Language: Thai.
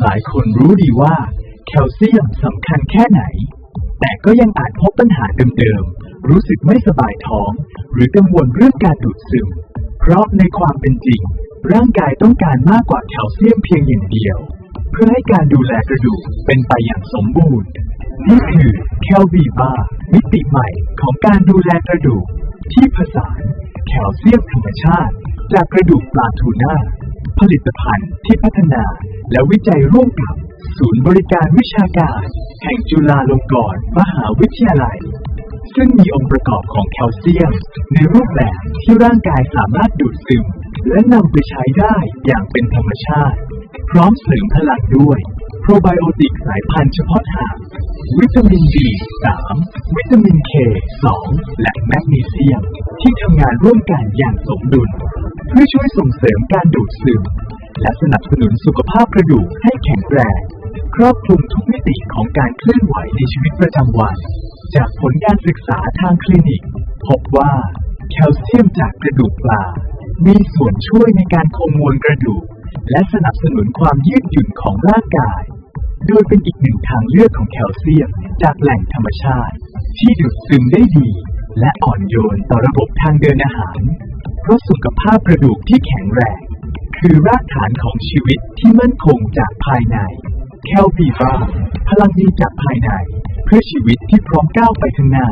หลายคนรู้ดีว่าแคลเซียมสำคัญแค่ไหน แต่ก็ยังอาจพบปัญหาเดิมๆ รู้สึกไม่สบายท้อง หรือกังวลเรื่องการดูดซึม เพราะในความเป็นจริง ร่างกายต้องการมากกว่าแคลเซียมเพียงอย่างเดียว เพื่อให้การดูแลกระดูกเป็นไปอย่างสมบูรณ์ นี่คือแคลวีบามิติใหม่ของการดูแลกระดูก ที่ผสานแคลเซียมธรรมชาติ จากกระดูกปลาทูน่าผลิตภัณฑ์ที่พัฒนา และวิจัยร่วมกับ ศูนย์บริการวิชาการ แห่งจุฬาลงกรณ์มหาวิทยาลัย ซึ่งมีองค์ประกอบของแคลเซียม ในรูปแบบที่ร่างกายสามารถดูดซึม และนำไปใช้ได้อย่างเป็นธรรมชาติ พร้อมเสริมพลังด้วยโปรไบโอติกสายพันธุ์เฉพาะทาง วิตามิน B 3วิตามิน K 2และแมกนีเซียม ที่ทำงานร่วมกันอย่างสมดุล เพื่อช่วยส่งเสริมการดูดซึม และสนับสนุนสุขภาพกระดูกให้แข็งแรง ครอบคลุมทุกมิติของการเคลื่อนไหวในชีวิตประจำวัน จากผลการศึกษาทางคลินิก พบว่าแคลเซียมจากกระดูกปลา มีส่วนช่วยในการคงมวลกระดูก และสนับสนุนความยืดหยุ่นของร่างกาย โดยเป็นอีกหนึ่งทางเลือกของแคลเซียมจากแหล่งธรรมชาติ ที่ดูดซึมได้ดี และอ่อนโยนต่อระบบทางเดินอาหาร เพราะสุขภาพกระดูกที่แข็งแรง คือรากฐานของชีวิตที่มั่นคงจากภายใน แคลบีบาพลังดีจากภายใน เพื่อชีวิตที่พร้อมก้าวไปข้างหน้า